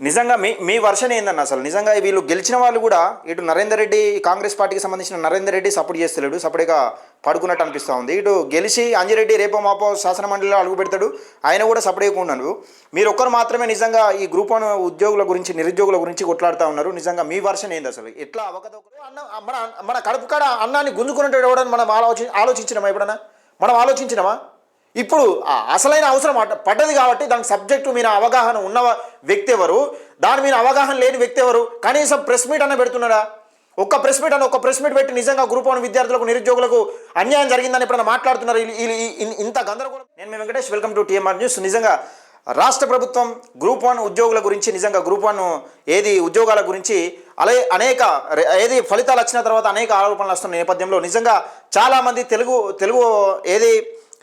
నిజంగా మీ మీ వర్షన్ ఏందన్న అసలు? నిజంగా వీళ్ళు గెలిచిన వాళ్ళు కూడా ఇటు నరేందర్ రెడ్డి కాంగ్రెస్ పార్టీకి సంబంధించిన నరేందర్ రెడ్డి సపోర్ట్ చేస్తలేడు సపరేట్గా పడుకున్నట్టు అనిపిస్తూ ఉంది. ఇటు గెలిచి అంజిరెడ్డి రేపో మాపో శాసనమండలిలో అడుగు పెడతాడు ఆయన కూడా సపరేట్గా ఉన్నాడు మీరు ఒక్కరు మాత్రమే నిజంగా ఈ గ్రూప్ వన్ ఉద్యోగుల గురించి నిరుద్యోగుల గురించి కొట్లాడుతూ ఉన్నారు. నిజంగా మీ వర్షన్ ఏంది అసలు? ఎట్లా అవకతవకలు? అన్న మన మన కడుపు కాడ అన్నాన్ని గుంజుకున్నట్టు ఎవడని మనం ఆలోచి ఆలోచించినామా ఎప్పుడన్నా? మనం ఆలోచించినామా? ఇప్పుడు అసలైన అవసరం అట- పడ్డది కాబట్టి దానికి సబ్జెక్టు మీద అవగాహన ఉన్న వ్యక్తి ఎవరు? దాని మీద అవగాహన లేని వ్యక్తి ఎవరు? కనీసం ప్రెస్ మీట్ అన్న పెడుతున్నారా ఒక్క ప్రెస్ మీట్ అని ఒక ప్రెస్ మీట్ పెట్టి నిజంగా గ్రూప్ వన్ విద్యార్థులకు నిరుద్యోగులకు అన్యాయం జరిగిందని ఎప్పుడైనా మాట్లాడుతున్నారు? ఇంత గందరగోళం. నేను మీ Venkatesh welcome to TMR news. నిజంగా రాష్ట్ర ప్రభుత్వం గ్రూప్ వన్ ఉద్యోగుల గురించి నిజంగా గ్రూప్ వన్ ఏది ఉద్యోగాల గురించి అలాగే అనేక ఏది ఫలితాలు వచ్చిన తర్వాత అనేక ఆరోపణలు వస్తున్న నేపథ్యంలో నిజంగా చాలామంది తెలుగు తెలుగు ఏది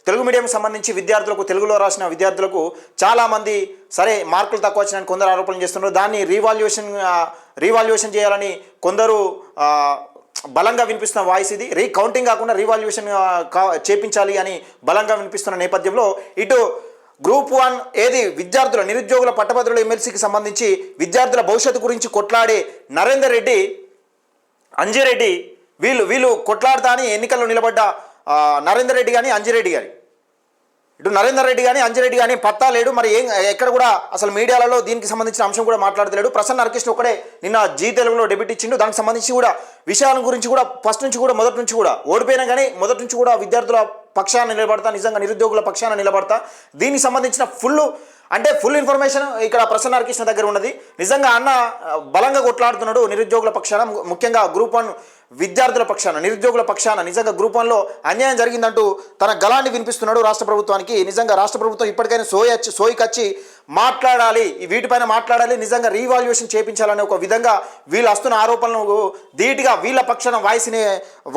తెలుగు మీడియం సంబంధించి విద్యార్థులకు తెలుగులో రాసిన విద్యార్థులకు చాలామంది సరే మార్కులు తక్కువ వచ్చినాయని కొందరు ఆరోపణలు చేస్తున్నారు. దాన్ని రీవాల్యుయేషన్ రీవాల్యుయేషన్ చేయాలని కొందరు బలంగా వినిపిస్తున్న వాయిస్ ఇది. రీ కౌంటింగ్ కాకుండా రీవాల్యుయేషన్ చేపించాలి అని బలంగా వినిపిస్తున్న నేపథ్యంలో ఇటు గ్రూప్ వన్ ఏది విద్యార్థుల నిరుద్యోగుల పట్టభద్రుల ఎమ్మెల్సీకి సంబంధించి విద్యార్థుల భవిష్యత్తు గురించి కొట్లాడే నరేందర్ రెడ్డి అంజిరెడ్డి వీళ్ళు వీళ్ళు కొట్లాడతా అని ఎన్నికల్లో నిలబడ్డ నరేందర్ రెడ్డి కానీ అంజిరెడ్డి గారి ఇటు నరేందర్ రెడ్డి కానీ అంజిరెడ్డి కానీ పత్తా లేడు. మరి ఏం ఎక్కడ కూడా అసలు మీడియాలలో దీనికి సంబంధించిన అంశం కూడా మాట్లాడతలేడు. ప్రసన్న హరికృష్ణ ఒకడే నిన్న జీ తెలుగులో డెబ్యూట్ ఇచ్చిండు. దానికి సంబంధించి కూడా విషయాల గురించి కూడా ఫస్ట్ నుంచి కూడా మొదటి నుంచి కూడా ఓడిపోయినా కానీ మొదటి నుంచి కూడా విద్యార్థుల పక్షాన నిలబడతా నిజంగా నిరుద్యోగుల పక్షాన నిలబడతా. దీనికి సంబంధించిన ఫుల్ అంటే ఫుల్ ఇన్ఫర్మేషన్ ఇక్కడ ప్రసన్న హరికృష్ణ దగ్గర ఉన్నది. నిజంగా అన్న బలంగా కొట్లాడుతున్నాడు నిరుద్యోగుల పక్షాన ముఖ్యంగా గ్రూప్ వన్ విద్యార్థుల పక్షాన నిరుద్యోగుల పక్షాన. నిజంగా గ్రూప్ వన్లో అన్యాయం జరిగిందంటూ తన గలాన్ని వినిపిస్తున్నాడు రాష్ట్ర ప్రభుత్వానికి. నిజంగా రాష్ట్ర ప్రభుత్వం ఇప్పటికైనా సోయచ్చి సోయికొచ్చి మాట్లాడాలి వీటిపైన మాట్లాడాలి నిజంగా రీవాల్యుయేషన్ చేయించాలనే ఒక విధంగా వీళ్ళు వస్తున్న ఆరోపణలు ధీటుగా వీళ్ళ పక్షాన వాయిస్ని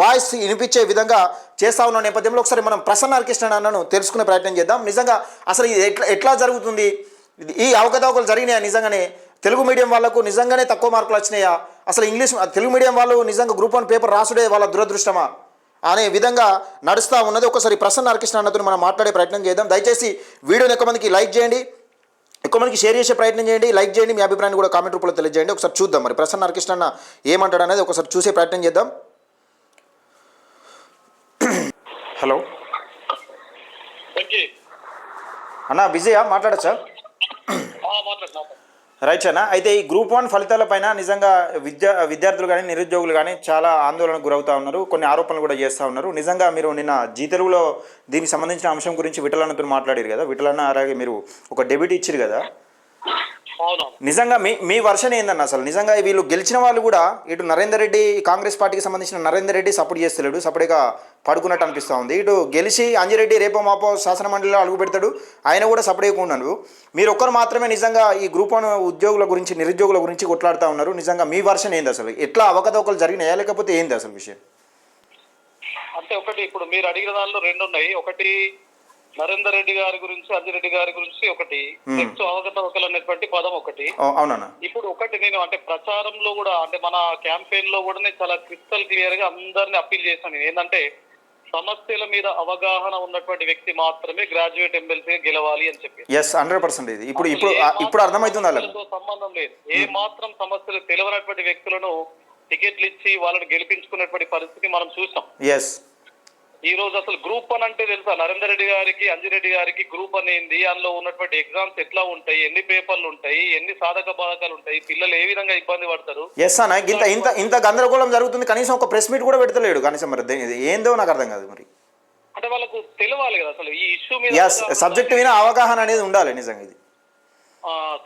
వాయిస్ వినిపించే విధంగా చేస్తా ఉన్న నేపథ్యంలో ఒకసారి మనం ప్రసన్న హరికృష్ణ అన్నను తెలుసుకునే ప్రయత్నం చేద్దాం. నిజంగా అసలు ఎట్లా ఎట్లా జరుగుతుంది? ఇది- ఈ అవకతవకలు జరిగినాయా నిజంగానే? తెలుగు మీడియం వాళ్ళకు నిజంగానే తక్కువ మార్కులు వచ్చినాయా? అసలు ఇంగ్లీష్ తెలుగు మీడియం వాళ్ళు నిజంగా గ్రూప్ వన్ పేపర్ రాసుడే వాళ్ళ దురదృష్టమా? అనే విధంగా నడుస్తూ ఉన్నది. ఒకసారి ప్రసన్న హరికృష్ణ అన్నతో మనం మాట్లాడే ప్రయత్నం చేద్దాం. దయచేసి వీడియోని ఎక్కువ మందికి లైక్ చేయండి. ఎక్కువ మందికి షేర్ చేసే ప్రయత్నం చేయండి. లైక్ చేయండి. మీ అభిప్రాయాన్ని కూడా కామెంట్ రూపంలో తెలియజేయండి. ఒకసారి చూద్దాం మరి. ప్రసన్న హరికృష్ణ అన్న ఏమంటాడు అనేది ఒకసారి చూసే ప్రయత్నం చేద్దాం. హలో అన్న బిజీయా మాట్లాడచ్చా మాట్లాడు మాట్లాడు. రైట్ అన్న అయితే ఈ గ్రూప్ వన్ ఫలితాలపైన నిజంగా విద్యా విద్యార్థులు కానీ నిరుద్యోగులు కానీ చాలా ఆందోళనకు గురవుతా ఉన్నారు. కొన్ని ఆరోపణలు కూడా చేస్తూ ఉన్నారు. నిజంగా మీరు నిన్న జీ తెలుగులో దీనికి సంబంధించిన అంశం గురించి విఠలన్నతో మాట్లాడారు కదా. విఠలన్న అలాగే మీరు ఒక డెబ్యూట్ ఇచ్చారు కదా. నిజంగా మీ మీ వర్షన్ ఏందన్న అసలు? నిజంగా వీళ్ళు గెలిచిన వాళ్ళు కూడా ఇటు నరేందర్ రెడ్డి కాంగ్రెస్ పార్టీకి సంబంధించిన నరేందర్ రెడ్డి సపోర్ట్ చేస్తలేడు సపరేట్గా పడుకున్నట్టు అనిపిస్తూ ఉంది. ఇటు గెలిచి అంజిరెడ్డి రేపో మాపో శాసన మండలిలో అడుగు పెడతాడు ఆయన కూడా సపరేట్గా ఉన్నాడు మీరు ఒక్కరు మాత్రమే నిజంగా ఈ గ్రూప్ వన్ ఉద్యోగుల గురించి నిరుద్యోగుల గురించి కొట్లాడుతూ ఉన్నారు. నిజంగా మీ వర్షన్ ఏంది అసలు? ఎట్లా అవకతవకలు జరిగినాయా? లేకపోతే ఏంది అసలు విషయం? అంటే ఒకటి ఇప్పుడు మీరు అడిగిన దానిలో రెండు ఉన్నాయి ఒకటి నరేందర్ రెడ్డి గారి గురించి అంజిరెడ్డి గారి గురించి ఒకటి నెక్స్ట్ అవకతవకలు అనేటువంటి పదం ఒకటి. అవునన్న. ఇప్పుడు ఒకటి నేను అంటే ప్రచారంలో కూడా అంటే మన క్యాంపెయిన్లో కూడా నేను చాలా క్రిస్టల్ క్లియర్గా అందరిని అప్పీల్ చేశాను నేను. ఏంటంటే సమస్యల మీద అవగాహన ఉన్నటువంటి వ్యక్తి మాత్రమే గ్రాడ్యుయేట్ ఎమ్మెల్సీ గెలవాలి అని చెప్పి ఎస్ హండ్రెడ్ పర్సెంట్ ఇది. ఇప్పుడు ఇప్పుడు ఇప్పుడు అర్థమవుతుంది సంబంధం లేదు. ఏ మాత్రం సమస్యలు తెలియనటువంటి వ్యక్తులను టికెట్లు ఇచ్చి వాళ్ళని గెలిపించుకున్నటువంటి పరిస్థితి మనం చూసాం. ఎస్ ఈ రోజు అసలు గ్రూప్ అని అంటే తెలుసా? నరేందర్ రెడ్డి గారికి అంజిరెడ్డి గారికి గ్రూప్ అనేది అందులో ఉన్నటువంటి ఎగ్జామ్స్ ఎట్లా ఉంటాయి? ఎన్ని పేపర్లు ఉంటాయి? ఎన్ని సాధక బాధకాలు ఉంటాయి? పిల్లలు ఏ విధంగా ఇబ్బంది పడతారు? ఎస్ అన్న. ఇంత ఇంత ఇంత గందరగోళం జరుగుతుంది. కనీసం ఒక ప్రెస్ మీట్ కూడా పెడతలేడు. కనీసం మరి ఏందో నాకు అర్థం కాదు మరి. అంటే వాళ్ళకు తెలియాలి కదా అసలు ఈ ఇష్యూ మీద సబ్జెక్ట్ మీద అవగాహన అనేది ఉండాలి నిజంగా ఇది.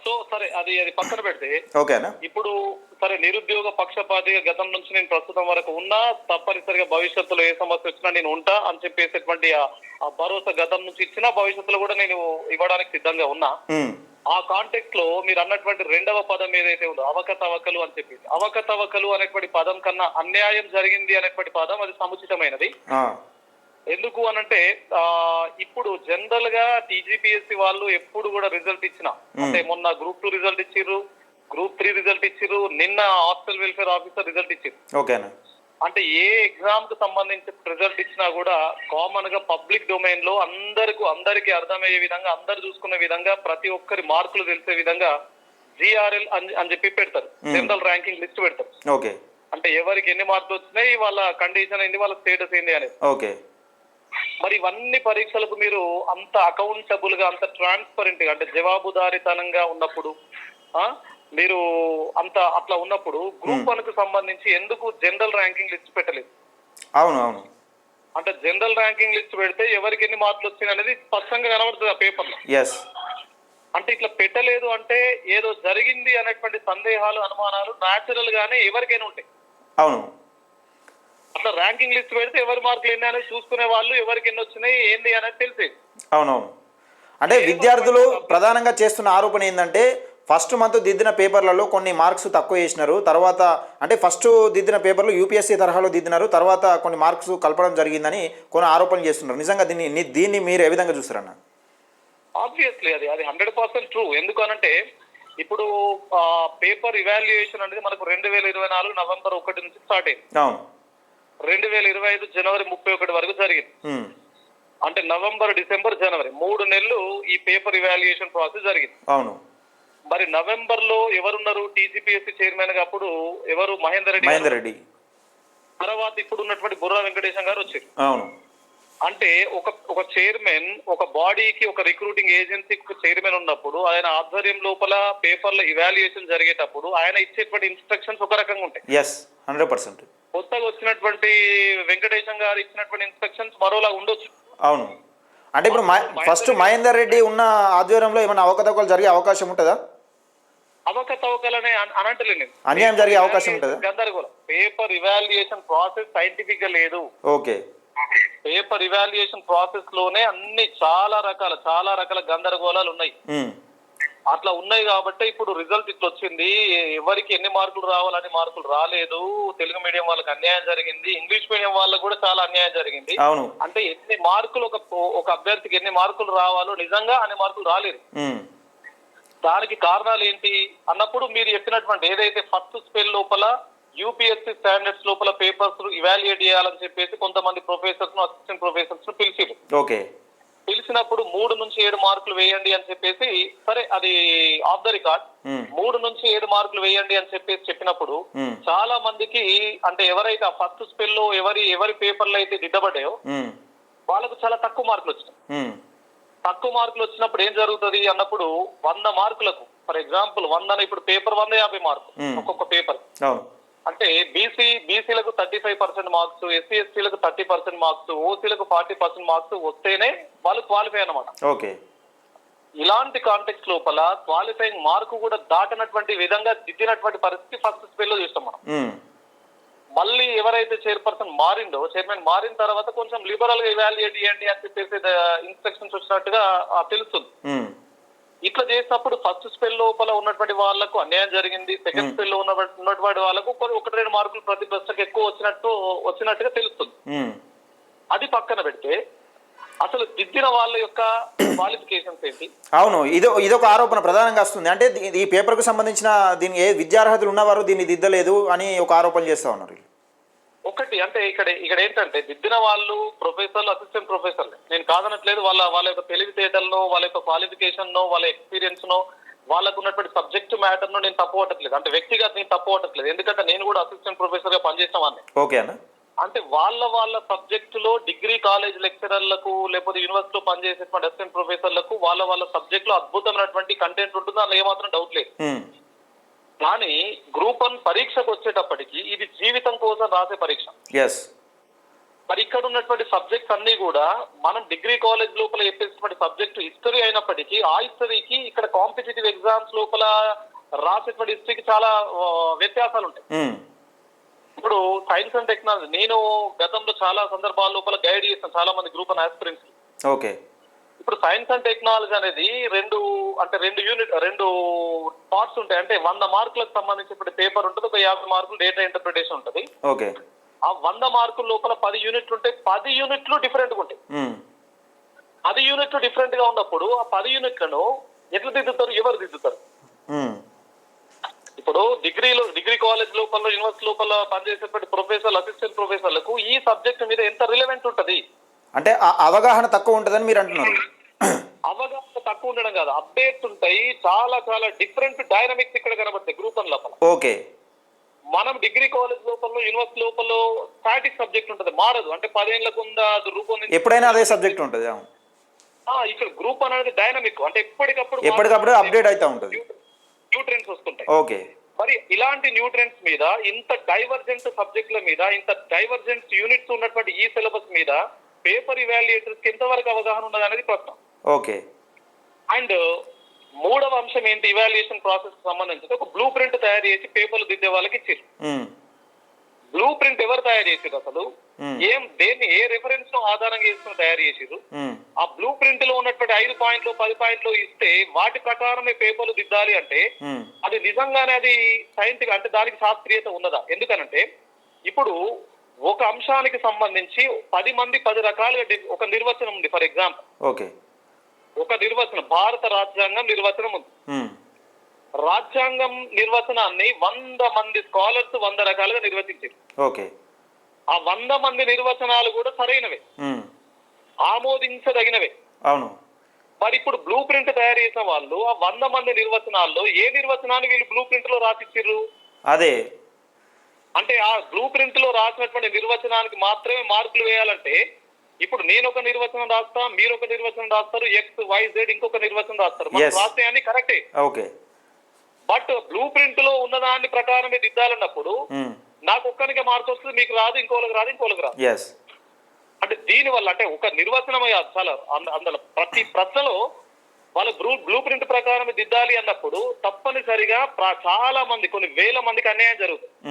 సో సరే అది అది పక్కన పెడితే ఓకేనా? ఇప్పుడు సరే నిరుద్యోగ పక్షపాతిగా గతం నుంచి నేను ప్రస్తుతం వరకు ఉన్నా తప్పనిసరిగా భవిష్యత్తులో ఏ సమస్య వచ్చినా నేను ఉంటా అని చెప్పేసేటువంటి ఆ- భరోసా గతం నుంచి ఇచ్చినా భవిష్యత్తులో కూడా నేను ఇవ్వడానికి సిద్ధంగా ఉన్నా. ఆ కాంటెక్స్ట్లో మీరు అన్నటువంటి రెండవ పదం ఏదైతే ఉందో అవకతవకలు అని చెప్పి అవకతవకలు అనేటువంటి పదం కన్నా అన్యాయం జరిగింది అనేటువంటి పదం అది సముచితమైనది. ఎందుకు అనంటే ఇప్పుడు జనరల్గా టీజీపీఎస్సీ వాళ్ళు ఎప్పుడు కూడా రిజల్ట్ ఇచ్చిన అంటే మొన్న గ్రూప్ టూ రిజల్ట్ ఇచ్చిర్రు గ్రూప్ త్రీ రిజల్ట్ ఇచ్చిర్రు నిన్న హాస్టల్ వెల్ఫేర్ ఆఫీసర్ రిజల్ట్ ఇచ్చిర్రు. ఓకేనా అంటే ఏ ఎగ్జామ్కు సంబంధించి రిజల్ట్ ఇచ్చినా కూడా కామన్గా పబ్లిక్ డొమైన్లో అందరికి అందరికి అర్థమయ్యే విధంగా అందరు చూసుకునే విధంగా ప్రతి ఒక్కరి మార్కులు తెలిసే విధంగా జిఆర్ఎల్ అని చెప్పి పెడతారు. జనరల్ ర్యాంకింగ్ లిస్ట్ పెడతారు. ఓకే అంటే ఎవరికి ఎన్ని మార్కులు వచ్చినాయి వాళ్ళ కండిషన్ ఏంది వాళ్ళ స్టేటస్ ఏంది అనేది. ఓకే మరి ఇవన్నీ పరీక్షలకు మీరు అంత అకౌంటబుల్గా అంత ట్రాన్స్పరెంట్గా అంటే జవాబుదారీతనంగా ఉన్నప్పుడు మీరు అంత అట్లా ఉన్నప్పుడు గ్రూప్ వన్కు సంబంధించి ఎందుకు జనరల్ ర్యాంకింగ్ లిస్ట్ పెట్టలేదు? అవును అవును. అంటే జనరల్ ర్యాంకింగ్ లిస్ట్ పెడితే ఎవరికి ఎన్ని మార్కులు వచ్చినాయి అనేది స్పష్టంగా కనబడుతుంది ఆ పేపర్లో అంటే ఇట్లా పెట్టలేదు అంటే ఏదో జరిగింది అనేటువంటి సందేహాలు అనుమానాలు న్యాచురల్ గానే ఎవరికైనా ఉంటాయి. అవును. అట్లా ర్యాంకింగ్ లిస్ట్ పెడితే ఎవరి మార్కులు ఎన్ని అనేది చూసుకునే వాళ్ళు ఎవరికి ఎన్ని వచ్చినాయి ఏంది అనేది తెలిసేది. అవునవును. అంటే విద్యార్థులు ప్రధానంగా చేస్తున్న ఆరోపణ ఏంటంటే ఫస్ట్ మంత్ దిద్దిన పేపర్లలో కొన్ని మార్క్స్ తక్కువ చేసినారు. తర్వాత అంటే ఫస్ట్ దిద్దిన పేపర్లు యూపీఎస్సీ తరహాలో దిద్దినారు. తర్వాత కొన్ని మార్క్స్ కలపడం జరిగిందని కొన్ని ఆరోపణలు చేస్తున్నారు. నిజంగా దీన్ని దీన్ని మీరు ఏ విధంగా చూస్తారన్న? ఆబ్వియస్లీ అది అది హండ్రెడ్ పర్సెంట్ ట్రూ ఎందుకనంటే ఇప్పుడు పేపర్ ఇవాల్యుయేషన్ అనేది మనకు రెండు వేల ఇరవై నాలుగు నవంబర్ ఒకటి నుంచి స్టార్ట్ అయింది. అవును. రెండు వేల ఇరవై ఐదు జనవరి ముప్పై ఒకటి వరకు జరిగింది. ఉమ్, అంటే నవంబర్ డిసెంబర్ జనవరి మూడు నెలలు ఈ పేపర్ ఇవాల్యుయేషన్ ప్రాసెస్ జరిగింది. అవును. మరి నవంబర్లో ఎవరున్నారు? టీజీపీఎస్సీ చైర్మన్గా అప్పుడు ఎవరు? మహేందర్ రెడ్డి. మహేందర్ రెడ్డి. తర్వాత ఇప్పుడు ఉన్నటువంటి బుర్రా వెంకటేశం గారు వచ్చారు. అవును. అంటే ఒక ఒక చైర్మన్ ఒక బాడీకి ఒక రిక్రూటింగ్ ఏజెన్సీకి ఒక చైర్మన్ ఉన్నప్పుడు ఆయన ఆధ్వర్యం లోపల పేపర్ల ఇవాల్యుయేషన్ జరిగేటప్పుడు ఆయన ఇచ్చేటువంటి ఇన్స్ట్రక్షన్స్ ఒక రకంగా ఉంటాయి. ఎస్ హండ్రెడ్ పర్సెంట్ కొత్తగా వచ్చినటువంటి వెంకటేశం గారు ఇచ్చినటువంటి ఇన్స్ట్రక్షన్స్ మరోలా ఉండొచ్చు. అవును. అంటే ఇప్పుడు ఫస్ట్ మహేందర్ రెడ్డి ఉన్న ఆధ్వర్యంలో ఏమైనా అవకతవకలు జరిగే అవకాశం ఉంటుందా? అవకతవకలనే అన- అనంటలే నేను అన్యాయం జరిగే అవకాశం ఉంటుందా? గందరగోళం. పేపర్ ఇవాల్యుయేషన్ ప్రాసెస్ సైంటిఫిక్గా లేదు. ఓకే. పేపర్ ఇవాల్యుయేషన్ ప్రాసెస్లోనే అన్ని చాలా రకాల చాలా రకాల గందరగోళాలు ఉన్నాయి అట్లా ఉన్నాయి కాబట్టి ఇప్పుడు రిజల్ట్ ఇట్లా వచ్చింది. ఎవరికి ఎన్ని మార్కులు రావాలని మార్కులు రాలేదు. తెలుగు మీడియం వాళ్ళకి అన్యాయం జరిగింది. ఇంగ్లీష్ మీడియం వాళ్ళకి కూడా చాలా అన్యాయం జరిగింది. అవును. అంటే ఎన్ని మార్కులు ఒక ఒక అభ్యర్థికి ఎన్ని మార్కులు రావాలో నిజంగా అన్ని మార్కులు రాలేదు. దానికి కారణాలు ఏంటి? అన్నప్పుడు మీరు చెప్పినటువంటి ఏదైతే ఫస్ట్ స్పెల్ లోపల యూపీఎస్సీ స్టాండర్డ్స్ లోపల పేపర్స్ ఇవాల్యుయేట్ చేయాలని చెప్పేసి కొంతమంది ప్రొఫెసర్స్ అసిస్టెంట్ ప్రొఫెసర్స్ పిలిచిరు ఓకే. పిలిచినప్పుడు మూడు నుంచి ఏడు మార్కులు వేయండి అని చెప్పేసి సరే అది ఆఫ్ ద రికార్డ్ మూడు నుంచి ఏడు మార్కులు వేయండి అని చెప్పేసి చెప్పినప్పుడు ఉమ్, చాలా మందికి అంటే ఎవరైతే ఆ ఫస్ట్ స్పెల్లో ఎవరి ఎవరి పేపర్లు అయితే దిద్దబడ్డాయో ఉమ్, వాళ్ళకు చాలా తక్కువ మార్కులు వచ్చినాయి. ఉమ్, తక్కువ మార్కులు వచ్చినప్పుడు ఏం జరుగుతుంది అన్నప్పుడు వంద మార్కులకు ఫర్ ఎగ్జాంపుల్ వంద ఇప్పుడు పేపర్ వంద యాభై మార్కు Hmm. ఒక్కొక్క పేపర్ అంటే బీసీ బీసీలకు thirty five percent marks SC ఎస్టీలకు థర్టీ పర్సెంట్ మార్క్స్ ఓసీలకు ఫార్టీ పర్సెంట్ మార్క్స్ వస్తేనే వాళ్ళు క్వాలిఫై అన్నమాట. ఓకే. ఇలాంటి కాంటెక్స్ లోపల క్వాలిఫైయింగ్ మార్కు కూడా దాటినటువంటి విధంగా దిద్దినటువంటి పరిస్థితి ఫస్ట్ స్పెల్లో చూస్తాం మనం. ఉమ్, మళ్ళీ ఎవరైతే చైర్పర్సన్ మారిండో చైర్మన్ మారిన తర్వాత కొంచెం లిబరల్గా ఇవాల్యుయేట్ చేయండి అని చెప్పేసి ఇన్స్ట్రక్షన్స్ వచ్చినట్టుగా ఆ, తెలుస్తుంది. ఉమ్, ఇట్లా చేసినప్పుడు ఫస్ట్ స్పెల్ లోపల ఉన్నటువంటి వాళ్ళకు అన్యాయం జరిగింది. సెకండ్ స్పెల్లో ఉన్న- ఉన్నటువంటి వాళ్ళకు ఒకటి రెండు మార్కులు ప్రతి ప్రశ్నకు ఎక్కువ వచ్చినట్టు వచ్చినట్టుగా తెలుస్తుంది. అది పక్కన పెడితే అసలు దిద్దిన వాళ్ళ యొక్క క్వాలిఫికేషన్స్ ఏంటి? అవును ఇదో ఇదొక ఆరోపణ ప్రధానంగా వస్తుంది. అంటే ఈ పేపర్కు సంబంధించిన దీని ఏ విద్యార్హతలు ఉన్నవారు దీన్ని దిద్దలేదు అని ఒక ఆరోపణ చేస్తా ఉన్నారు. ఒకటి అంటే ఇక్కడ ఇక్కడ ఏంటంటే దిద్దిన వాళ్ళు ప్రొఫెసర్లు అసిస్టెంట్ ప్రొఫెసర్లు నేను కాదనట్లేదు వాళ్ళ వాళ్ళ యొక్క తెలివితేటల్లో వాళ్ళ యొక్క క్వాలిఫికేషన్ నో వాళ్ళ ఎక్స్పీరియన్స్ నో వాళ్ళకు ఉన్నటువంటి సబ్జెక్ట్ మ్యాటర్ను నేను తప్పు పట్టట్లేదు. అంటే వ్యక్తిగత నేను తప్పు పట్టట్లేదు. ఎందుకంటే నేను కూడా అసిస్టెంట్ ప్రొఫెసర్గా పనిచేసిన వాడిని. ఓకే అన్న. అంటే వాళ్ళ వాళ్ళ సబ్జెక్ట్లో డిగ్రీ కాలేజ్ లెక్చరర్లకు లేకపోతే యూనివర్సిటీలో పనిచేసేటువంటి అసిస్టెంట్ ప్రొఫెసర్లకు వాళ్ళ వాళ్ళ సబ్జెక్ట్లో అద్భుతమైనటువంటి కంటెంట్ ఉంటుంది? అందులో ఏమాత్రం డౌట్ లేదు. కానీ గ్రూప్ వన్ పరీక్షకు వచ్చేటప్పటికి ఇది జీవితం కోసం రాసే పరీక్ష. ఎస్ మరి ఇక్కడ ఉన్నటువంటి సబ్జెక్ట్స్ అన్ని కూడా మనం డిగ్రీ కాలేజ్ లోపల చెప్పేసినటువంటి సబ్జెక్ట్ హిస్టరీ అయినప్పటికీ ఆ హిస్టరీకి ఇక్కడ కాంపిటేటివ్ ఎగ్జామ్స్ లోపల రాసేటువంటి హిస్టరీకి చాలా వ్యత్యాసాలు ఉంటాయి. ఉమ్, ఇప్పుడు సైన్స్ అండ్ టెక్నాలజీ నేను గతంలో చాలా సందర్భాల లోపల గైడ్ చేస్తాను చాలా మంది గ్రూప్ అండ్ ఆస్పిరెంట్స్ ఓకే ఇప్పుడు సైన్స్ అండ్ టెక్నాలజీ అనేది రెండు అంటే రెండు యూనిట్ రెండు పార్ట్స్ ఉంటాయి. అంటే వంద మార్కులకు సంబంధించిన పేపర్ ఉంటుంది ఒక యాభై మార్కులు డేటా ఇంటర్ప్రిటేషన్ ఉంటుంది. ఓకే. ఆ వంద మార్కుల లోపల పది యూనిట్లు ఉంటాయి పది యూనిట్లు డిఫరెంట్గా ఉంటాయి. ఉమ్, పది యూనిట్లు డిఫరెంట్గా ఉన్నప్పుడు ఆ పది యూనిట్లను ఎట్లా దిద్దుతారు? ఎవరు దిద్దుతారు? ఇప్పుడు డిగ్రీలో డిగ్రీ కాలేజ్ లోపల యూనివర్సిటీ లోపల పనిచేసేటువంటి ప్రొఫెసర్ అసిస్టెంట్ ప్రొఫెసర్లకు ఈ సబ్జెక్ట్ మీద ఎంత రిలవెంట్ ఉంటది? అంటే అవగాహన తక్కువ ఉంటుందని మీరు అంటున్నారు. అవగాహన తక్కువ ఉండడం కాదు. అప్డేట్స్ ఉంటాయి. చాలా చాలా డిఫరెంట్ డైనమిక్స్ ఇక్కడ కనబడతాయి గ్రూప్ వన్ లోపల. ఓకే. మనం డిగ్రీ కాలేజ్ లోపల యూనివర్సిటీ లోపల స్టాటిక్ సబ్జెక్ట్ ఉంటుంది. మారదు. అంటే పదేళ్ళకు ఉందా అది రూపొందించి ఎప్పుడైనా అదే సబ్జెక్ట్ ఉంటుంది. ఇక్కడ గ్రూప్ అనేది డైనమిక్. అంటే ఎప్పటికప్పుడు ఎప్పటికప్పుడు అప్డేట్ అవుతూ ఉంటుంది. న్యూ ట్రెండ్స్ వస్తుంటాయి. ఓకే. మరి ఇలాంటి న్యూ ట్రెండ్స్ మీద ఇంత డైవర్జెంట్ సబ్జెక్టుల మీద ఇంత డైవర్జెంట్ యూనిట్స్ ఉన్నటువంటి ఈ సిలబస్ మీద పేపర్ ఇవాల్యుయేటర్స్కి ఎంతవరకు అవగాహన ఉన్నది అనేది ప్రశ్న. ఓకే. అండ్ మూడవ అంశం ఏంటి? ఇవాల్యుయేషన్ ప్రాసెస్ సంబంధించి ఒక బ్లూ ప్రింట్ తయారు చేసి పేపర్లు దిద్దే వాళ్ళకి ఇచ్చారు. బ్లూ ప్రింట్ ఎవరు తయారు చేసారు అసలు. ఏం దేన్ని ఏ రెఫరెన్స్ను ఆధారంగా చేసుకుని తయారు చేసారు? ఆ బ్లూ ప్రింట్లో ఉన్నటువంటి ఐదు పాయింట్లు పది పాయింట్లు ఇస్తే వాటి ప్రకారమే పేపర్లు దిద్దాలి అంటే అది నిజంగానే అది సైంటిఫిక్ అంటే దానికి శాస్త్రీయత ఉన్నదా? ఎందుకనంటే ఇప్పుడు ఒక అంశానికి సంబంధించి పది మంది పది రకాలుగా ఒక నిర్వచనం ఉంది ఫర్ ఎగ్జాంపుల్ ఓకే. ఒక నిర్వచనం భారత రాజ్యాంగం నిర్వచనం ఉంది. రాజ్యాంగం నిర్వచనాన్ని వంద మంది స్కాలర్స్ వంద రకాలుగా నిర్వచించారు. ఓకే. ఆ వంద మంది నిర్వచనాలు కూడా సరైనవే. ఆమోదించదగినవే. అవును. మరి ఇప్పుడు బ్లూ ప్రింట్ తయారు చేసిన వాళ్ళు ఆ వంద మంది నిర్వచనాల్లో ఏ నిర్వచనాన్ని వీళ్ళు బ్లూ ప్రింట్లో రాసిచ్చిర్రు అదే. అంటే ఆ బ్లూ ప్రింట్లో రాసినటువంటి నిర్వచనానికి మాత్రమే మార్కులు వేయాలంటే ఇప్పుడు నేను ఒక నిర్వచనం రాస్తా మీరు ఒక నిర్వచనం రాస్తారు ఎక్స్ వై జెడ్ ఇంకొక నిర్వచనం రాస్తారు. మనం. రాస్తే అన్ని కరెక్టే. ఓకే. బట్ బ్లూ ప్రింట్లో ఉన్నదాన్ని ప్రకారమే దిద్దాలన్నప్పుడు నాకు ఒక్కరికి మార్క్ వస్తుంది మీకు రాదు ఇంకోళ్ళకి రాదు ఇంకోళ్ళకి రాదు. అంటే దీని వల్ల అంటే ఒక నిర్వచనమే కాదు చాలా అంద- అందులో ప్రతి ప్రశ్నలో వాళ్ళ బ్లూ బ్లూ ప్రింట్ ప్రకారం దిద్దాలి అన్నప్పుడు తప్పనిసరిగా చాలా మంది కొన్ని వేల మందికి అన్యాయం జరుగుతుంది.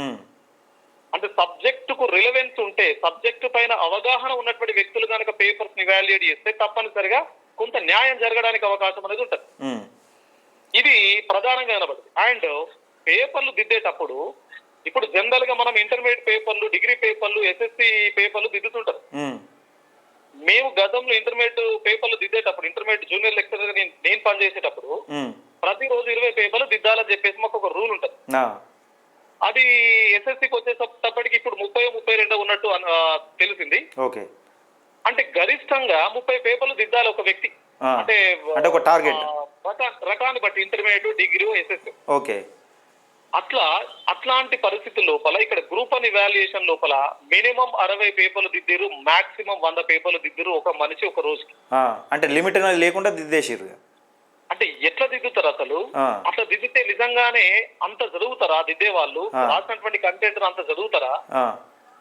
అంటే సబ్జెక్ట్కు రిలవెన్స్ ఉంటే సబ్జెక్టు పైన అవగాహన ఉన్నటువంటి వ్యక్తులు కనుక పేపర్స్ని వాల్యుయేట్ చేస్తే తప్పనిసరిగా కొంత న్యాయం జరగడానికి అవకాశం అనేది ఉంటుంది. ఇది ప్రధానంగా కనబడుతుంది అండ్ పేపర్లు దిద్దేటప్పుడు ఇప్పుడు జనరల్గా మనం ఇంటర్మీడియట్ పేపర్లు డిగ్రీ పేపర్లు ఎస్ఎస్సి పేపర్లు దిద్దుతుంటారు. మేము గతంలో ఇంటర్మీడియట్ పేపర్లు దిద్దేటప్పుడు ఇంటర్మీడియట్ జూనియర్ లెక్చరర్ నేను నేను పనిచేసేటప్పుడు ప్రతిరోజు ఇరవై పేపర్లు దిద్దాలని చెప్పేసి మాకు ఒక రూల్ ఉంటుంది. అది ఎస్ఎస్సికి వచ్చేటప్పటికి ఇప్పుడు ముప్పై ముప్పై రెండు ఉన్నట్టు అన్- తెలిసింది. ఓకే. అంటే గరిష్టంగా ముప్పై పేపర్లు దిద్దాలి ఒక వ్యక్తి. అంటే అంటే ఒక రకా- రకాన్ని బట్టి ఇంటర్మీడియట్ డిగ్రీ ఎస్ఎస్సి ఓకే. అట్లా అట్లాంటి పరిస్థితుల లోపల ఇక్కడ గ్రూప్ వన్ ఇవాల్యుయేషన్ లోపల మినిమం అరవై పేపర్లు దిద్దిరు మాక్సిమం వంద పేపర్లు దిద్దిరు ఒక మనిషి ఒక రోజుకి. అంటే లిమిట్ అనేది లేకుండా దిద్దేసిర్రు. అంటే ఎట్లా దిద్దుతారు అసలు. అట్లా దిద్దితే నిజంగానే అంత చదువుతారా దిద్దే వాళ్ళు. రాసినటువంటి కంటెంట్ అంత చదువుతారా?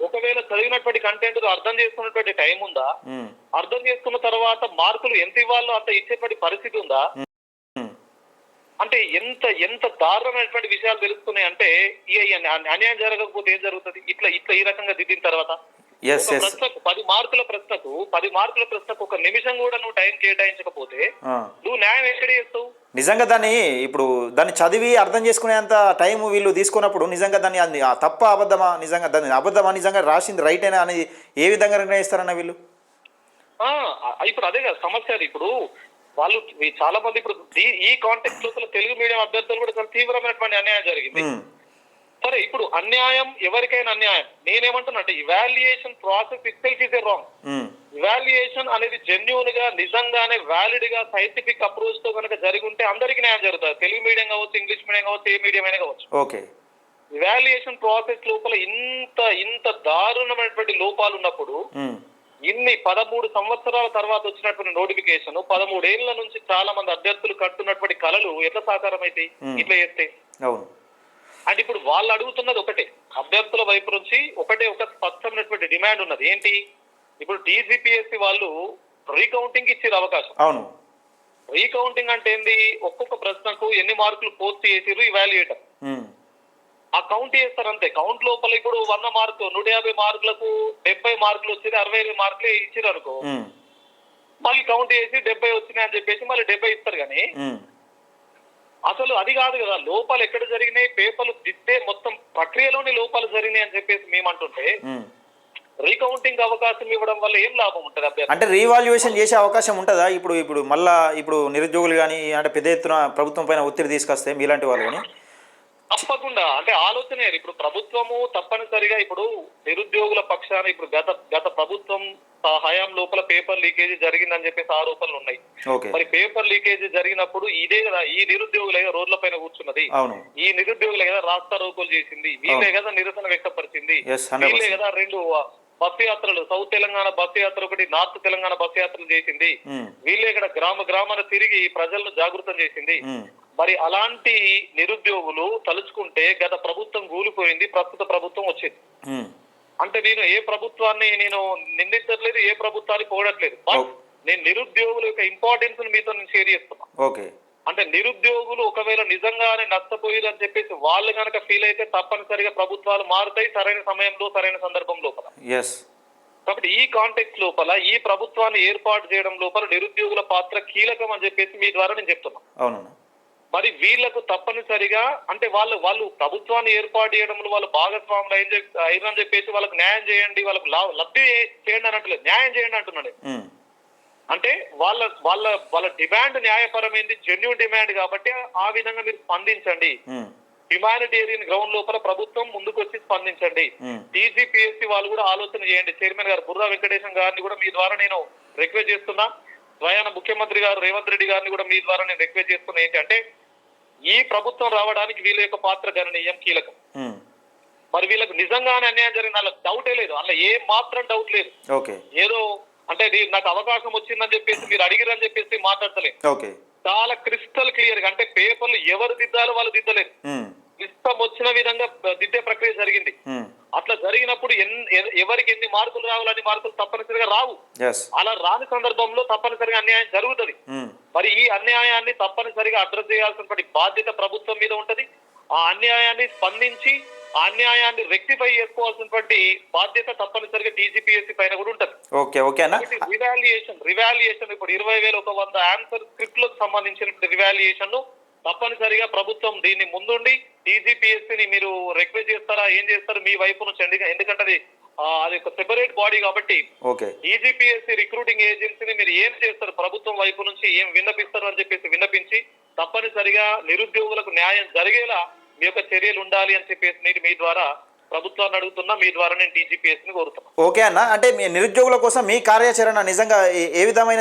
ఒకవేళ చదివినటువంటి కంటెంట్ అర్థం చేసుకున్నటువంటి టైం ఉందా? అర్థం చేసుకున్న తర్వాత మార్కులు ఎంత ఇవ్వాలో అంత ఇచ్చేటువంటి పరిస్థితి ఉందా? అంటే ఎంత ఎంత దారుణమైనటువంటి విషయాలు తెలుస్తున్నాయి అంటే అన్యాయం జరగకపోతే ఏం జరుగుతుంది? ఇట్లా ఇట్లా ఈ రకంగా దిద్దిన తర్వాత? ఎస్ ఎస్ పది మార్కుల ప్రశ్నకు పది మార్కుల ప్రశ్నకు ఒక నిమిషం కూడా నువ్వు టైం కేటాయించకపోతే. నువ్వు న్యాయం ఎక్కడ చేస్తావు? నిజంగా దాన్ని ఇప్పుడు దాన్ని చదివి అర్థం చేసుకునేంత టైం వీళ్ళు తీసుకున్నప్పుడు నిజంగా దాన్ని అది ఆ తప్ప అబద్ధమా? నిజంగా దాన్ని అబద్ధమా నిజంగా రాసింది రైట్ అయినా అనేది ఏ విధంగా నిర్ణయిస్తారన్న వీళ్ళు? ఇప్పుడు అదే కదా సమస్య ఇప్పుడు వాళ్ళు చాలా మంది ఇప్పుడు ఈ- కాంటెక్ట్ లోపల తెలుగు మీడియం అభ్యర్థులు కూడా చాలా తీవ్రమైనటువంటి అన్యాయం జరిగింది. సరే ఇప్పుడు అన్యాయం ఎవరికైనా అన్యాయం. నేనేమంటున్నా అంటే evaluation process itself is a wrong evaluation అనేది జెన్యున్గా నిజంగానే వ్యాలిడ్గా సైంటిఫిక్ అప్రోచ్తో కనుక జరిగి ఉంటే అందరికీ న్యాయం జరుగుతుంది. తెలుగు మీడియం కావచ్చు ఇంగ్లీష్ మీడియం కావచ్చు ఏ మీడియం అయినా కావచ్చు. ఓకే. ఇవాల్యుయేషన్ ప్రాసెస్ లోపల ఇంత ఇంత దారుణమైనటువంటి లోపాలు ఉన్నప్పుడు ఉమ్, ఇన్ని పదమూడు సంవత్సరాల తర్వాత వచ్చినటువంటి నోటిఫికేషన్ పదమూడేళ్ళ నుంచి చాలా మంది అభ్యర్థులు కట్టున్నటువంటి కళలు ఎట్లా సాకారం అయితే Hmm. ఇట్లా చేస్తే. అవును. అంటే ఇప్పుడు వాళ్ళు అడుగుతున్నది ఒకటే. అభ్యర్థుల వైపు నుంచి ఒకటే ఒక స్పష్టమైనటువంటి డిమాండ్ ఉన్నది. ఏంటి? ఇప్పుడు టీజీపీఎస్సీ వాళ్ళు రీకౌంటింగ్ ఇచ్చారు అవకాశం. అవును. రీకౌంటింగ్ అంటే ఏంది? ఒక్కొక్క ప్రశ్నకు ఎన్ని మార్కులు పోస్ట్ చేసిరు ఇవాల్యుయేటర్ ఆ కౌంట్ చేస్తారు అంతే. కౌంట్ లోపల ఇప్పుడు వంద మార్కు నూట యాభై మార్కులకు డెబ్బై మార్కులు వచ్చేది అరవై ఇరవై మార్కులే ఇచ్చారు అనుకో మళ్ళీ కౌంట్ చేసి డెబ్బై వచ్చినాయి అని చెప్పేసి మళ్ళీ డెబ్బై ఇస్తారు కానీ అసలు అది కాదు కదా లోపాలు ఎక్కడ జరిగినాయి? పేపర్లు దిద్దే మొత్తం ప్రక్రియలోని లోపాలు జరిగినాయి అని చెప్పేసి మేము అంటుంటే. రీకౌంటింగ్ అవకాశం ఇవ్వడం వల్ల ఏం లాభం ఉంటుంది అభ్యర్థి? అంటే రీవాల్యుయేషన్ చేసే అవకాశం ఉంటుందా? ఇప్పుడు ఇప్పుడు మళ్ళా ఇప్పుడు నిరుద్యోగులు కానీ అంటే పెద్ద ఎత్తున ప్రభుత్వం పైన ఒత్తిడి తీసుకొస్తే మీలాంటి వాళ్ళు కానీ తప్పకుండా. అంటే ఆలోచనే ఇప్పుడు ప్రభుత్వము తప్పనిసరిగా ఇప్పుడు నిరుద్యోగుల పక్షాన ఇప్పుడు గత గత ప్రభుత్వం హయాం లోపల పేపర్ లీకేజీ జరిగిందని చెప్పేసి ఆరోపణలు ఉన్నాయి. మరి పేపర్ లీకేజీ జరిగినప్పుడు ఇదే కదా ఈ నిరుద్యోగులే కదా రోడ్ల పైన కూర్చున్నది. ఈ నిరుద్యోగులే కదా రాస్తా రోకోలు చేసింది. వీళ్ళే కదా నిరసన వ్యక్తపరిచింది. Yes, 100%. వీళ్ళే కదా రెండు బస్సు యాత్రలు సౌత్ తెలంగాణ బస్సు యాత్ర ఒకటి నార్త్ తెలంగాణ బస్సు యాత్రలు చేసింది. ఉమ్, వీళ్ళే ఇక్కడ గ్రామ గ్రామాన తిరిగి ప్రజలను జాగృతం చేసింది. ఉమ్, మరి అలాంటి నిరుద్యోగులు తలుచుకుంటే గత ప్రభుత్వం కూలిపోయింది ప్రస్తుత ప్రభుత్వం వచ్చింది. అంటే నేను ఏ ప్రభుత్వాన్ని నేను నిందించట్లేదు ఏ ప్రభుత్వాన్ని బట్ ఓ. నేను నిరుద్యోగుల యొక్క ఇంపార్టెన్స్ మీతో నేను షేర్ చేస్తున్నా. ఓకే. అంటే నిరుద్యోగులు ఒకవేళ నిజంగానే నష్టపోయారు అని చెప్పేసి వాళ్ళు కనుక ఫీల్ అయితే తప్పనిసరిగా ప్రభుత్వాలు మారుతాయి సరైన సమయంలో సరైన సందర్భం లోపల. కాబట్టి ఈ కాంటెక్స్ లోపల ఈ ప్రభుత్వాన్ని ఏర్పాటు చేయడం లోపల నిరుద్యోగుల పాత్ర కీలకం అని చెప్పేసి మీ ద్వారా నేను చెప్తున్నా. అవునన్నా. మరి వీళ్ళకు తప్పనిసరిగా అంటే వాళ్ళు వాళ్ళు ప్రభుత్వాన్ని ఏర్పాటు చేయడంలో వాళ్ళు భాగస్వాములు అయిన అయినని చెప్పేసి వాళ్ళకి న్యాయం చేయండి వాళ్ళకి లబ్ధి చేయండి అనట్లేదు న్యాయం చేయండి. ఉమ్, అంటే వాళ్ళ వాళ్ళ వాళ్ళ డిమాండ్ న్యాయపరమైంది జెన్యున్ డిమాండ్ కాబట్టి ఆ విధంగా మీరు స్పందించండి. హ్యుమానిటేరియన్ గ్రౌండ్ లోపల ప్రభుత్వం ముందుకు వచ్చి స్పందించండి టీజీపీఎస్సీ వాళ్ళు కూడా ఆలోచన చేయండి. చైర్మన్ గారు బుర్రా వెంకటేశం గారిని కూడా మీ ద్వారా నేను రిక్వెస్ట్ చేస్తున్నా. స్వయాన ముఖ్యమంత్రి గారు రేవంత్ రెడ్డి గారిని కూడా మీ ద్వారా నేను రిక్వెస్ట్ చేస్తున్నా. ఏంటంటే ఈ ప్రభుత్వం రావడానికి వీళ్ళ యొక్క పాత్ర గణనీయం కీలకం. మరి వీళ్ళకి నిజంగానే అన్యాయం జరిగిన వాళ్ళకి డౌటే లేదు. అలా ఏ మాత్రం డౌట్ లేదు. ఏదో అంటే నాకు అవకాశం వచ్చిందని చెప్పేసి మీరు అడిగిరని చెప్పేసి మాట్లాడతలేదు. చాలా క్రిస్టల్ క్లియర్గా అంటే పేపర్లు ఎవరు దిద్దాలో వాళ్ళు దిద్దలేదు. ఇష్టం వచ్చిన విధంగా దిద్దే ప్రక్రియ జరిగింది. ఉమ్, అట్లా జరిగినప్పుడు ఎవరికి ఎన్ని మార్కులు రావాలని మార్కులు తప్పనిసరిగా రావు. అలా రాని సందర్భంలో తప్పనిసరిగా అన్యాయం జరుగుతుంది. ఉమ్, మరి ఈ అన్యాయాన్ని తప్పనిసరిగా అడ్రస్ చేయాల్సినటువంటి బాధ్యత ప్రభుత్వం మీద ఉంటది. ఆ అన్యాయాన్ని స్పందించి అన్యాయాన్ని రెక్టిఫై చేసుకోవాల్సినటువంటి బాధ్యత తప్పనిసరిగా టీజీపీఎస్సీ పైన కూడా ఉంటది. ఓకే రివాల్యుయేషన్ రివాల్యుయేషన్ ఇప్పుడు ఇరవై వేల ఒక వంద ఆన్సర్ స్క్రిప్ట్లకు సంబంధించిన రివాల్యుయేషన్ తప్పనిసరిగా ప్రభుత్వం దీన్ని ముందుండి ని మీరు రిక్వెస్ట్ చేస్తారా? ఏం చేస్తారు? మీ వైపు నుంచి ఎందుక- ఎందుకంటే అది అది ఒక సెపరేట్ బాడీ కాబట్టి ఈజీపీఎస్సీ రిక్రూటింగ్ ఏజెన్సీని మీరు ఏం చేస్తారు? ప్రభుత్వం వైపు నుంచి ఏం విన్నపిస్తారు? అని చెప్పేసి విన్నపించి తప్పనిసరిగా నిరుద్యోగులకు న్యాయం జరిగేలా మీ యొక్క చర్యలు ఉండాలి అని చెప్పేసి నేను మీ ద్వారా ప్రభుత్వాన్ని అడుగుతున్నా మీ ద్వారా నేను ని కోరుతున్నా. ఓకే అన్న. అంటే మీ నిరుద్యోగుల కోసం మీ కార్యాచరణ నిజంగా ఏ- విధమైన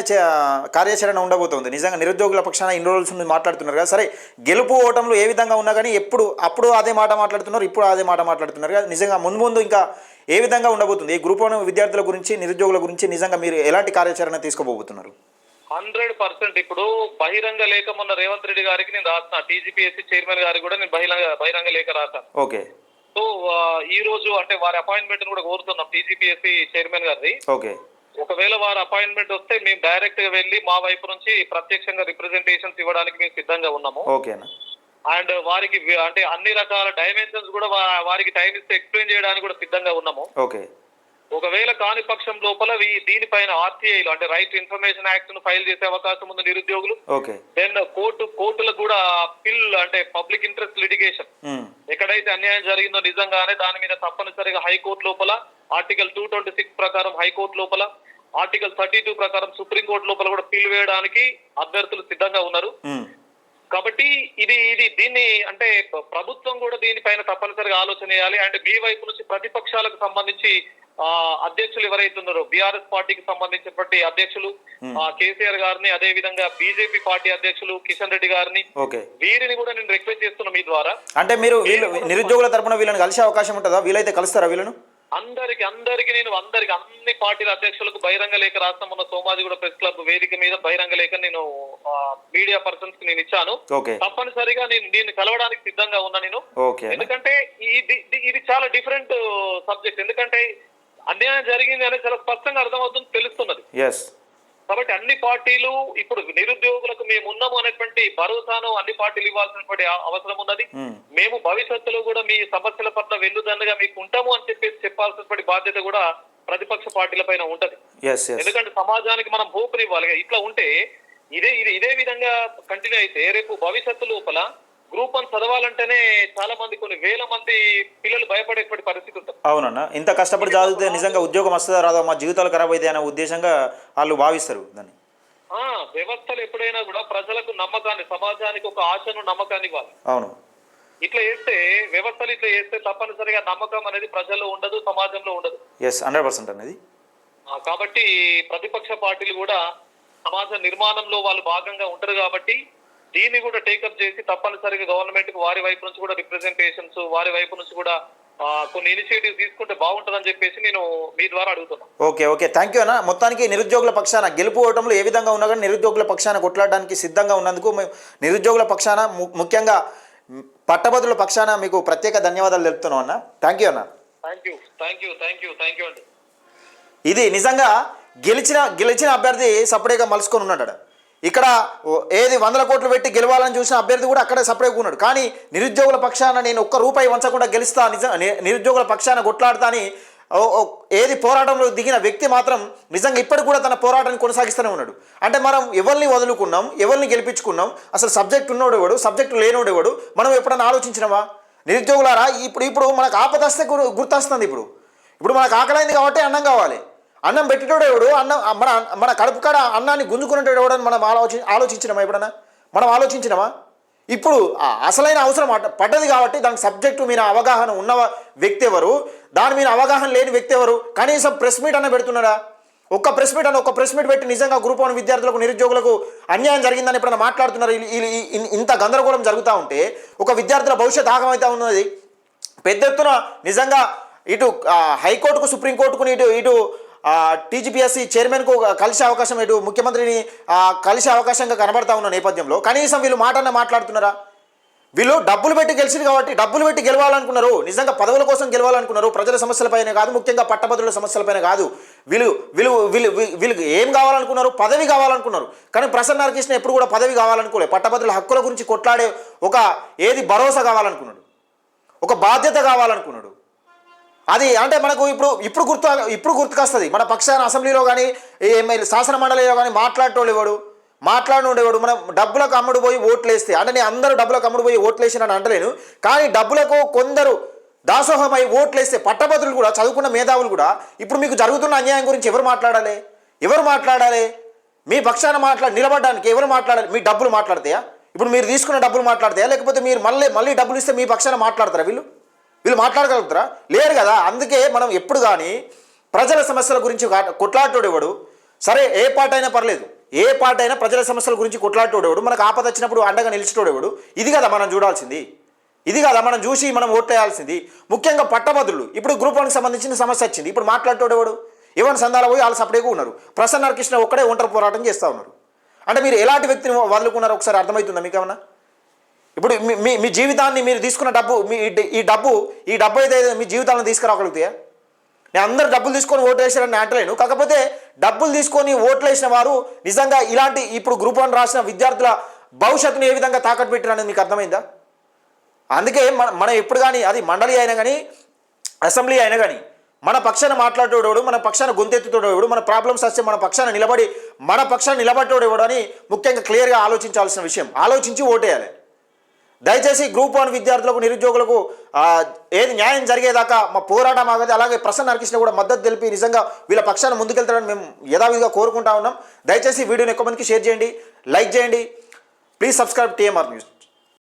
కార్యాచరణ ఉండబోతోంది? నిజంగా నిరుద్యోగుల పక్షాన ఇన్ని రోజుల నుండి మాట్లాడుతున్నారు కదా. సరే గెలుపు ఓటంలో ఏ విధంగా ఉన్నా కానీ ఎప్పుడు అప్పుడు అదే మాట మాట్లాడుతున్నారు ఇప్పుడు అదే మాట మాట్లాడుతున్నారు కదా. నిజంగా ముందు ముందు ఇంకా ఏ విధంగా ఉండబోతుంది? ఈ గ్రూప్ విద్యార్థుల గురించి నిరుద్యోగుల గురించి నిజంగా మీరు ఎలాంటి కార్యాచరణ తీసుకోబోతున్నారు? Hundred percent. ఇప్పుడు బహిరంగ లేఖ మొన్న రేవంత్ రెడ్డి గారికి నేను రాసిన. టీజీపీఎస్సీ చైర్మన్ గారికి కూడా నేను బహిరంగ బహిరంగ లేఖ రాశాను. ఓకే. సో ఈ రోజు అంటే వారి అపాయింట్మెంట్ కూడా కోరుతున్నాం టీజీపీఎస్సీ చైర్మన్ గారిది. ఓకే. ఒకవేళ వారి అపాయింట్మెంట్ వస్తే మేము డైరెక్ట్గా వెళ్ళి మా వైపు నుంచి ప్రత్యక్షంగా రిప్రజెంటేషన్స్ ఇవ్వడానికి మేము సిద్ధంగా ఉన్నాము. అండ్ వారికి అంటే అన్ని రకాల డైమెన్షన్స్ కూడా వారికి టైం ఇస్తే ఎక్స్ప్లెయిన్ చేయడానికి కూడా సిద్ధంగా ఉన్నాము. ఓకే. ఒకవేళ కాని పక్షం లోపల దీనిపైన ఆర్టీఐలో అంటే రైట్ ఇన్ఫర్మేషన్ యాక్ట్ను ఫైల్ చేసే అవకాశం ఉంది నిరుద్యోగులు దెన్ కోర్టు కోర్టులకు కూడా పిల్ అంటే పబ్లిక్ ఇంట్రెస్ట్ లిటిగేషన్ ఎక్కడైతే అన్యాయం జరిగిందో నిజంగానే దాని మీద తప్పనిసరిగా హైకోర్టు లోపల ఆర్టికల్ టూ ట్వంటీ సిక్స్ ప్రకారం హైకోర్టు లోపల ఆర్టికల్ థర్టీ టూ ప్రకారం సుప్రీంకోర్టు లోపల కూడా పిల్ వేయడానికి అభ్యర్థులు సిద్ధంగా ఉన్నారు. ఉమ్, కాబట్టి ఇది ఇది దీన్ని అంటే ప్ర- ప్రభుత్వం కూడా దీనిపైన తప్పనిసరిగా ఆలోచన చేయాలి. అండ్ మీ వైపు నుంచి ప్రతిపక్షాలకు సంబంధించి ఆ అధ్యక్షులు ఎవరైతే ఉన్నారో బీఆర్ఎస్ పార్టీకి సంబంధించినటువంటి అధ్యక్షులు ఆ, కేసీఆర్ గారిని అదే విధంగా బీజేపీ పార్టీ అధ్యక్షులు కిషన్ రెడ్డి గారిని వీరిని కూడా నేను రిక్వెస్ట్ చేస్తున్నా మీ ద్వారా. అంటే మీరు నిరుద్యోగుల తరపున వీళ్ళని కలిసే అవకాశం ఉంటుందా? వీలైతే కలుస్తారా వీళ్ళను? అందరికి అందరికి నేను అందరికి అన్ని పార్టీల అధ్యక్షులకు బహిరంగ లేఖ రాష్ట్రం ఉన్న సోమాజిగూడ ప్రెస్ క్లబ్ వేదిక మీద బహిరంగ లేఖ నేను మీడియా పర్సన్స్కి నేను ఇచ్చాను. తప్పనిసరిగా నేను దీన్ని కలవడానికి సిద్ధంగా ఉన్నా నేను. ఎందుకంటే ఇది ఇది- చాలా డిఫరెంట్ సబ్జెక్ట్. ఎందుకంటే అన్యాయం జరిగింది అనేది చాలా స్పష్టంగా అర్థమవుతుంది తెలుస్తున్నది. కాబట్టి అన్ని పార్టీలు ఇప్పుడు నిరుద్యోగులకు మేము ఉన్నాము అనేటువంటి భరోసాను అన్ని పార్టీలు ఇవ్వాల్సినటువంటి అవసరం ఉన్నది. మేము. భవిష్యత్తులో కూడా మీ సమస్యల పట్ల వెన్నుదన్నుగా మీకు ఉంటాము అని చెప్పేసి చెప్పాల్సినటువంటి బాధ్యత కూడా ప్రతిపక్ష పార్టీల పైన ఉంటది. ఎందుకంటే సమాజానికి మనం హోప్ ఇవ్వాలి. ఇట్లా ఉంటే ఇదే ఇది ఇదే విధంగా కంటిన్యూ అయితే రేపు భవిష్యత్తు లోపల గ్రూప్ వన్ చదవాలంటేనే చాలా మంది కొన్ని వేల మంది పిల్లలు భయపడేటువంటి పరిస్థితి ఉంటుంది. అవునన్న ఇంత కష్టపడి చదివితే నిజంగా ఉద్యోగం వస్తుందా రాదా? మా జీవితాలు ఖరాబ్ అయితే అనే ఉద్దేశంగా వాళ్ళు భావిస్తారు దాన్ని. ఆ వ్యవస్థలు ఎప్పుడైనా కూడా ప్రజలకు నమ్మకాన్ని సమాజానికి ఒక ఆశను నమ్మకాన్ని ఇవ్వాలి. అవును. ఇట్లా చేస్తే వ్యవస్థలు ఇట్లా చేస్తే తప్పనిసరిగా నమ్మకం అనేది ప్రజల్లో ఉండదు సమాజంలో ఉండదు. ఎస్ హండ్రెడ్ పర్సెంట్ అనేది కాబట్టి ప్రతిపక్ష పార్టీలు కూడా సమాజ నిర్మాణంలో వాళ్ళు భాగంగా ఉంటారు కాబట్టి దీన్ని కూడా టేకప్ చేసి తప్పనిసరిగా గవర్నమెంట్కు వారి వైపు నుంచి కూడా రిప్రజెంటేషన్స్ వారి వైపు నుంచి కూడా కొన్ని ఇనిషియేటివ్స్ తీసుకుంటే బాగుంటుందని చెప్పేసి నేను మీ ద్వారా అడుగుతున్నా. Okay okay. థ్యాంక్ యూ అన్న. మొత్తానికి నిరుద్యోగుల పక్షాన గెలుపు ఓటంలో ఏ విధంగా ఉన్నా కానీ నిరుద్యోగుల పక్షాన కొట్లాడడానికి సిద్ధంగా ఉన్నందుకు నిరుద్యోగుల పక్షాన ముఖ్యంగా పట్టభద్రుల పక్షాన మీకు ప్రత్యేక ధన్యవాదాలు తెలుపుతున్నాం అన్న. థ్యాంక్ యూ అన్న. Thank you thank you thank you thank you అండి. ఇది నిజంగా గెలిచిన గెలిచిన అభ్యర్థి సపరేట్గా మలుసుకొని ఉన్నాడు ఇక్కడ ఏది వందల కోట్లు పెట్టి గెలవాలని చూసిన అభ్యర్థి కూడా అక్కడే సపరేట్ ఉన్నాడు. కానీ నిరుద్యోగుల పక్షాన నేను ఒక్క రూపాయి వంచకుండా గెలుస్తా నిజ నిరుద్యోగుల పక్షాన కొట్లాడతా అని ఓ- ఏది పోరాటంలో దిగిన వ్యక్తి మాత్రం నిజంగా ఇప్పటికి కూడా తన పోరాటాన్ని కొనసాగిస్తూనే ఉన్నాడు. అంటే మనం ఎవరిని వదులుకున్నాం ఎవరిని గెలిపించుకున్నాం అసలు సబ్జెక్ట్ ఉన్నోడు ఎవడు సబ్జెక్ట్ లేనోడు ఎవడు మనం ఎప్పుడైనా ఆలోచించినవా? నిరుద్యోగులారా ఇప్పుడు ఇప్పుడు మనకు ఆపద వస్తే గుర్తొస్తుంది ఇప్పుడు. ఇప్పుడు మనకు ఆకలైంది కాబట్టి అన్నం కావాలి. అన్నం పెట్టేటోడు ఎవడు? అన్నం మన మన కడుపు కాడ అన్నాన్ని గుంజుకునేటోడు ఎవడని అని మనం ఆలోచి ఆలోచించినామా ఎప్పుడన్నా? మనం ఆలోచించినామా? ఇప్పుడు అసలైన అవసరం అట- పడ్డది కాబట్టి దానికి సబ్జెక్టు మీద అవగాహన ఉన్న వ్యక్తి ఎవరు? దాని మీద అవగాహన లేని వ్యక్తి ఎవరు? కనీసం ప్రెస్ మీట్ అన్న పెడుతున్నారా ఒక్క ప్రెస్ మీట్ అని ఒక ప్రెస్ మీట్ పెట్టి నిజంగా గ్రూప్ వన్ విద్యార్థులకు నిరుద్యోగులకు అన్యాయం జరిగిందని ఎప్పుడైనా మాట్లాడుతున్నారు? ఇంత గందరగోళం జరుగుతూ ఉంటే ఒక విద్యార్థుల భవిష్యత్ ఆగమవుతా ఉన్నది. పెద్ద ఎత్తున నిజంగా ఇటు హైకోర్టుకు సుప్రీంకోర్టుకు ఇటు ఇటు టీజీపీఎస్సీ చైర్మన్కు కలిసే అవకాశం ఇటు ముఖ్యమంత్రిని కలిసే అవకాశంగా కనబడతా ఉన్న నేపథ్యంలో. కనీసం వీళ్ళు మాటన్న మాట్లాడుతున్నారా? వీళ్ళు డబ్బులు పెట్టి గెలిచింది కాబట్టి డబ్బులు పెట్టి గెలవాలనుకున్నారు. నిజంగా పదవుల కోసం గెలవాలనుకున్నారు. ప్రజల సమస్యలపైన కాదు ముఖ్యంగా పట్టభద్రుల సమస్యలపైన కాదు. వీళ్ళు వీళ్ళు వీళ్ళు వీ- ఏం కావాలనుకున్నారు? పదవి కావాలనుకున్నారు. కానీ ప్రసన్నకృష్ణ ఎప్పుడు కూడా పదవి కావాలనుకోలేదు పట్టభద్రుల హక్కుల గురించి కొట్లాడే ఒక ఏది భరోసా కావాలనుకున్నాడు? ఒక బాధ్యత కావాలనుకున్నాడు. అది అంటే మనకు ఇప్పుడు ఇప్పుడు గుర్తు ఇప్పుడు గుర్తుకొస్తుంది. మన పక్షాన అసెంబ్లీలో కానీ ఎమ్మెల్యే శాసన మండలిలో కానీ మాట్లాడేటోళ్ళు ఎవడు? మాట్లాడినోడేవాడు మనం డబ్బులకు అమ్ముడు పోయి ఓట్లు వేస్తే అంటే నేను అందరూ డబ్బులకు అమ్ముడు పోయి ఓట్లు వేసినని అంటలేను. కానీ డబ్బులకు కొందరు దాసోహమై ఓట్లు వేస్తే పట్టభద్రులు కూడా చదువుకున్న మేధావులు కూడా ఇప్పుడు మీకు జరుగుతున్న అన్యాయం గురించి ఎవరు మాట్లాడాలి? ఎవరు మాట్లాడాలి? మీ పక్షాన మాట్లాడి నిలబడడానికి ఎవరు మాట్లాడాలి? మీ డబ్బులు మాట్లాడతాయా? ఇప్పుడు మీరు తీసుకున్న డబ్బులు మాట్లాడతాయా? లేకపోతే మీరు మళ్ళీ మళ్ళీ డబ్బులు ఇస్తే మీ పక్షాన మాట్లాడతారా వీళ్ళు? వీళ్ళు మాట్లాడగలుగుతారా? లేరు కదా. అందుకే మనం ఎప్పుడు కానీ ప్రజల సమస్యల గురించి కా- సరే ఏ పాట అయినా పర్లేదు. ఏ పాట అయినా ప్రజల సమస్యల గురించి కొట్లాటోడేవాడు మనకు ఆపద వచ్చినప్పుడు అండగా నిలిచిటోడేవాడు ఇది కదా మనం చూడాల్సింది. ఇది కదా మనం చూసి మనం ఓట్లేయాల్సింది. ముఖ్యంగా పట్టభద్రులు. ఇప్పుడు గ్రూప్ వన్కి సంబంధించిన సమస్య వచ్చింది. ఇప్పుడు మాట్లాడేటోడెవడు ఇవన్న సందాల పోయి వాళ్ళు సపరేట్గా ఉన్నారు. ప్రసన్న కృష్ణ ఒక్కడే ఒంటరి పోరాటం చేస్తూ ఉన్నారు. అంటే మీరు ఎలాంటి వ్యక్తిని వదులుకున్నారో ఒకసారి అర్థమవుతుందా మీకు ఏమన్నా ఇప్పుడు మీ మీ మీ జీవితాన్ని మీరు తీసుకున్న డబ్బు మీ ఈ డబ్బు ఈ డబ్బు అయితే మీ జీవితాలను తీసుకురాగలుగుతాయా? నేను అందరు డబ్బులు తీసుకొని ఓటు వేసారని అంటలేను. కాకపోతే డబ్బులు తీసుకొని ఓట్లు వేసిన వారు నిజంగా ఇలాంటి ఇప్పుడు గ్రూప్ వన్ రాసిన విద్యార్థుల భవిష్యత్తును ఏ విధంగా తాకట్టు పెట్టిరనేది మీకు అర్థమైందా? అందుకే మన మనం ఎప్పుడు కానీ అది మండలి అయినా కానీ అసెంబ్లీ అయినా కానీ మన పక్షాన మాట్లాడేటోడు మన పక్షాన గొంతెత్తుతోడేవాడు మన ప్రాబ్లమ్స్ వస్తే మన పక్షాన నిలబడి మన పక్షాన నిలబడేటోడేవాడు అని ముఖ్యంగా క్లియర్గా ఆలోచించాల్సిన విషయం. ఆలోచించి ఓటేయాలి దయచేసి గ్రూప్ వన్ విద్యార్థులకు నిరుద్యోగులకు ఏది న్యాయం జరిగేదాకా మా పోరాటం ఆగదు. అలాగే ప్రసన్న హరికృష్ణ కూడా మద్దతు తెలిపి నిజంగా వీళ్ళ పక్షాన్ని ముందుకెళ్తారని మేము యథావిధిగా కోరుకుంటా ఉన్నాం. దయచేసి వీడియోని ఎక్కువ మందికి షేర్ చేయండి లైక్ చేయండి. Please subscribe TMR news.